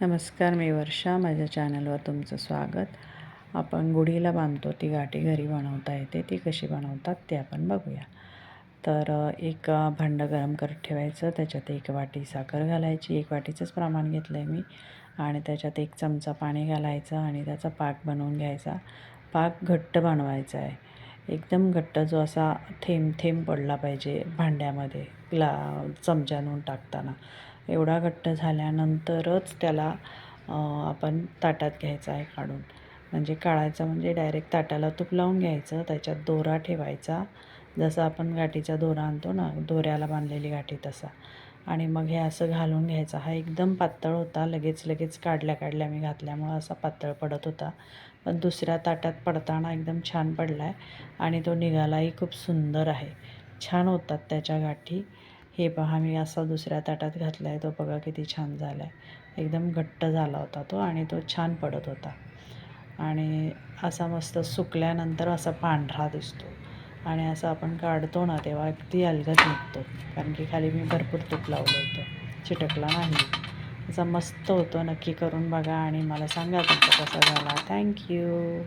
नमस्कार मी वर्षा. माझ्या चॅनलवर तुमचं स्वागत. आपण गुढीला बांधतो ती गाठी घरी बनवता येते. ती कशी बनवतात ते आपण बघूया. तर एक भांडं गरम करत ठेवायचं. त्याच्यात एक वाटी साखर घालायची. एक वाटीचंच प्रमाण घेतलं आहे मी. आणि त्याच्यात एक चमचा पाणी घालायचं आणि त्याचा पाक बनवून घ्यायचा. पाक घट्ट बनवायचा आहे. एकदम घट्ट जो असा थेंब थेंब पडला पाहिजे भांड्यामध्ये ग्ला चमच्यानून टाकताना. एवढा घट्ट झाल्यानंतरच त्याला आपण ताटात घ्यायचा आहे काढून. म्हणजे काढायचं म्हणजे डायरेक्ट ताटाला तूप लावून घ्यायचं त्याच्यात दोरा ठेवायचा. जसं आपण गाठीचा दोरा आणतो ना दोऱ्याला बांधलेली गाठी तसा. आणि मग हे असं घालून घ्यायचा. हा एकदम पातळ होता. लगेच लगेच काढल्या काढल्या मी घातल्यामुळं असा पातळ पडत होता. पण दुसऱ्या ताटात पडताना एकदम छान पडला आहे आणि तो निघालाही खूप सुंदर आहे. छान होतात त्याच्या गाठी. हे पहा मी असा दुसऱ्या ताटात घातला आहे तो बघा किती छान झाला आहे एकदम घट्ट झाला होता तो आणि तो छान पडत होता. आणि असा मस्त सुकल्यानंतर असा पांढरा दिसतो. आणि असं आपण काढतो ना तेव्हा अगदी अलगत निघतो. कारण की खाली मी भरपूर तूप लावलं होतं. चिटकला नाही. असा मस्त होतो. नक्की करून बघा आणि मला सांगा तुमचा कसा झाला. थँक्यू